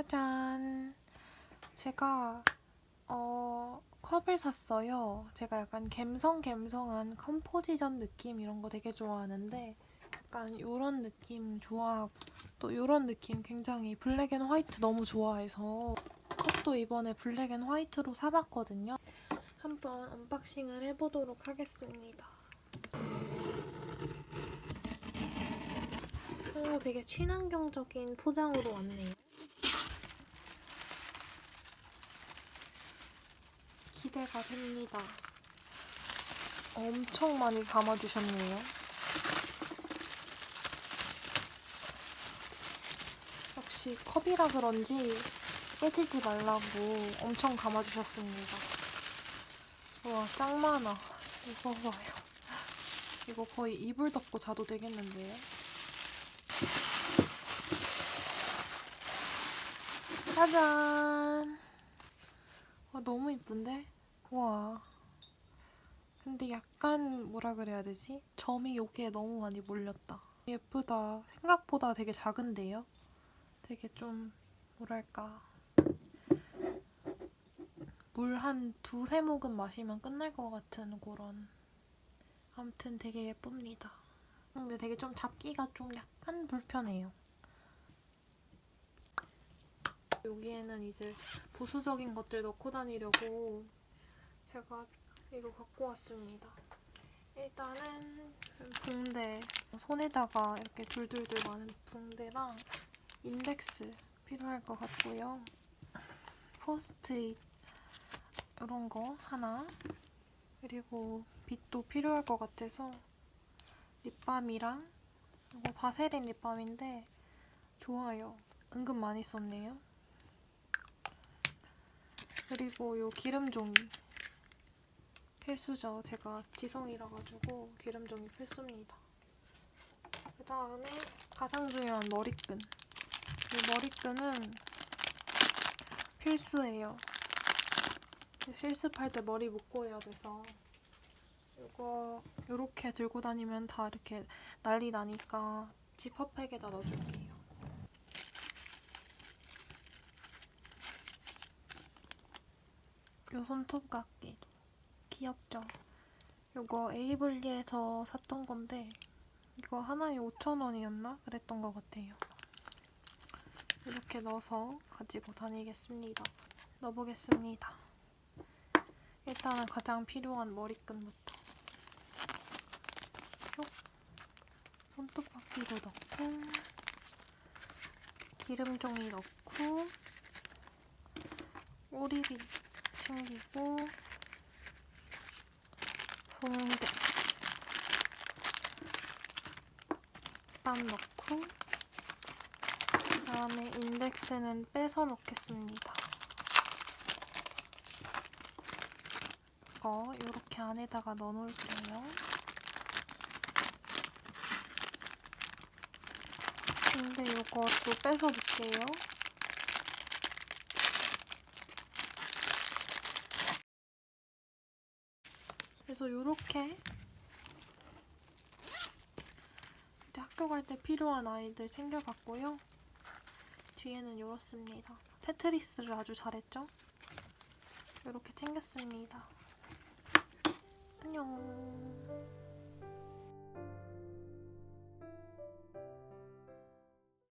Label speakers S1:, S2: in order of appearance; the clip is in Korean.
S1: 짜잔. 제가 어 컵을 샀어요. 제가 약간 갬성갬성한 컴포지션 느낌 이런 거 되게 좋아하는데 약간 이런 느낌 좋아하고 또 이런 느낌 굉장히 블랙 앤 화이트 너무 좋아해서 컵도 이번에 블랙 앤 화이트로 사봤거든요. 한번 언박싱을 해보도록 하겠습니다. 오, 되게 친환경적인 포장으로 왔네요. 기대가 됩니다. 엄청 많이 담아주셨네요. 역시 컵이라 그런지 깨지지 말라고 엄청 감아주셨습니다. 우와, 짱 많아. 봐요. 이거 거의 이불 덮고 자도 되겠는데요? 짜잔! 와, 너무 이쁜데? 와. 근데 약간 뭐라 그래야 되지? 점이 여기에 너무 많이 몰렸다. 예쁘다. 생각보다 되게 작은데요? 되게 좀 뭐랄까 물 한 두세 모금 마시면 끝날 것 같은 그런 아무튼 되게 예쁩니다. 근데 되게 좀 잡기가 좀 약간 불편해요. 여기에는 이제 부수적인 것들 넣고 다니려고 제가 이거 갖고 왔습니다. 일단은 붕대, 손에다가 이렇게 둘둘둘 많은 붕대랑 인덱스 필요할 것 같고요. 포스트잇 이런 거 하나 그리고 빗도 필요할 것 같아서 립밤이랑 이거 바세린 립밤인데 좋아요. 은근 많이 썼네요. 그리고 요 기름 종이 필수죠. 제가 지성이라 가지고 기름종이 필수입니다. 그 다음에 가장 중요한 머리끈. 이 머리끈은 필수예요. 실습할 때 머리 묶고 해야 돼서 이거 이렇게 들고 다니면 다 이렇게 난리 나니까 지퍼백에다 넣어줄게요. 요 손톱깎이도 귀엽죠? 이거 에이블리에서 샀던 건데 이거 하나에 5,000원이었나? 그랬던 것 같아요. 이렇게 넣어서 가지고 다니겠습니다. 넣어보겠습니다. 일단은 가장 필요한 머리끈부터. 쏙. 손톱깎이도 넣고 기름종이 넣고 오리비 챙기고 붕대 땀 넣고 그 다음에 인덱스는 빼서 넣겠습니다. 이거 이렇게 안에다가 넣어놓을게요. 근데 이것도 빼서 넣을게요. 그래서 이렇게 이제 학교 갈 때 필요한 아이들 챙겨갔고요. 뒤에는 이렇습니다. 테트리스를 아주 잘했죠? 이렇게 챙겼습니다. 안녕.